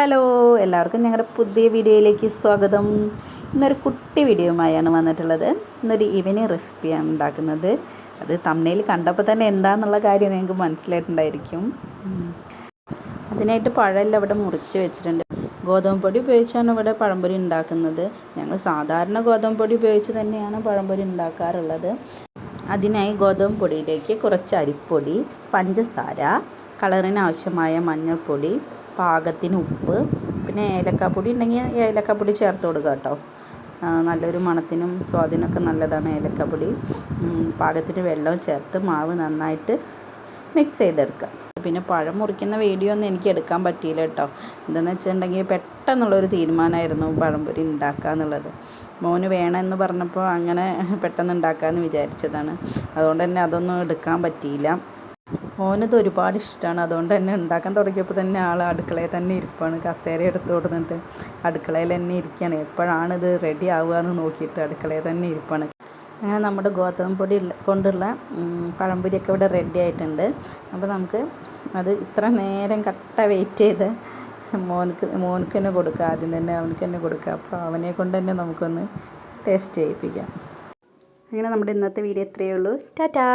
Hello എല്ലാവർക്കും ഞങ്ങളുടെ പുതിയ വീഡിയോയിലേക്ക് സ്വാഗതം. ഇന്നൊരു കുട്ടി വീഡിയോയുമായാണ് വന്നിട്ടുള്ളത്. ഇന്നൊരു ഈവനിങ് റെസിപ്പിയാണ് ഉണ്ടാക്കുന്നത്. അത് തമ്മനയിൽ കണ്ടപ്പോൾ തന്നെ എന്താണെന്നുള്ള കാര്യം നിങ്ങൾക്ക് മനസ്സിലായിട്ടുണ്ടായിരിക്കും. അതിനായിട്ട് പഴമെല്ലാം ഇവിടെ മുറിച്ച് വെച്ചിട്ടുണ്ട്. ഗോതമ്പ് പൊടി ഉപയോഗിച്ചാണ് ഇവിടെ പഴംപൊരി ഉണ്ടാക്കുന്നത്. ഞങ്ങൾ സാധാരണ ഗോതമ്പ് പൊടി ഉപയോഗിച്ച് തന്നെയാണ് പഴംപൊരി ഉണ്ടാക്കാറുള്ളത്. അതിനായി ഗോതമ്പ് പൊടിയിലേക്ക് കുറച്ച് അരിപ്പൊടി പഞ്ചസാര കളറിന് ആവശ്യമായ മഞ്ഞൾപ്പൊടി പാകത്തിന് ഉപ്പ് പിന്നെ ഏലക്കാപ്പൊടി ഉണ്ടെങ്കിൽ ഏലക്കാപ്പൊടി ചേർത്ത് കൊടുക്കുക കേട്ടോ നല്ലൊരു മണത്തിനും സ്വാദിനൊക്കെ നല്ലതാണ് ഏലക്കാപ്പൊടി. പാകത്തിന് വെള്ളവും ചേർത്ത് മാവ് നന്നായിട്ട് മിക്സ് ചെയ്തെടുക്കുക പിന്നെ പഴം മുറിക്കുന്ന വീഡിയോ ഒന്നും എനിക്ക് എടുക്കാൻ പറ്റിയില്ല കേട്ടോ എന്താണെന്ന് വെച്ചിട്ടുണ്ടെങ്കിൽ പെട്ടെന്നുള്ളൊരു തീരുമാനമായിരുന്നു പഴംപൊരി ഉണ്ടാക്കുക എന്നുള്ളത്. മോന് വേണമെന്ന് പറഞ്ഞപ്പോൾ അങ്ങനെ പെട്ടെന്ന് ഉണ്ടാക്കാമെന്ന് വിചാരിച്ചതാണ്. അതുകൊണ്ട് തന്നെ അതൊന്നും എടുക്കാൻ പറ്റിയില്ല. മോനത് ഒരുപാട് ഇഷ്ടമാണ് അതുകൊണ്ട് തന്നെ ഉണ്ടാക്കാൻ തുടങ്ങിയപ്പോൾ തന്നെ ആൾ അടുക്കളയിൽ തന്നെ ഇരിപ്പാണ് കസേര എടുത്ത് കൊടുത്തിട്ട് അടുക്കളയിൽ തന്നെ ഇരിക്കുകയാണ്. എപ്പോഴാണ് ഇത് റെഡി ആവുക എന്ന് നോക്കിയിട്ട് അടുക്കളയിൽ തന്നെ ഇരിപ്പാണ്. അങ്ങനെ നമ്മുടെ ഗോതമ്പ് പൊടി കൊണ്ടുള്ള പഴംപൊരിയൊക്കെ ഇവിടെ റെഡി ആയിട്ടുണ്ട്. അപ്പോൾ നമുക്ക് അത് ഇത്ര നേരം കട്ട വെയിറ്റ് ചെയ്ത് മോനക്ക് മോനക്ക് തന്നെ കൊടുക്കുക ആദ്യം തന്നെ അവനക്ക് തന്നെ കൊടുക്കുക അപ്പോൾ അവനെ കൊണ്ട് തന്നെ നമുക്കൊന്ന് ടേസ്റ്റ് ചെയ്യിപ്പിക്കാം. അങ്ങനെ നമ്മുടെ ഇന്നത്തെ വീഡിയോ ഇത്രയേ ഉള്ളൂ. ടാറ്റാ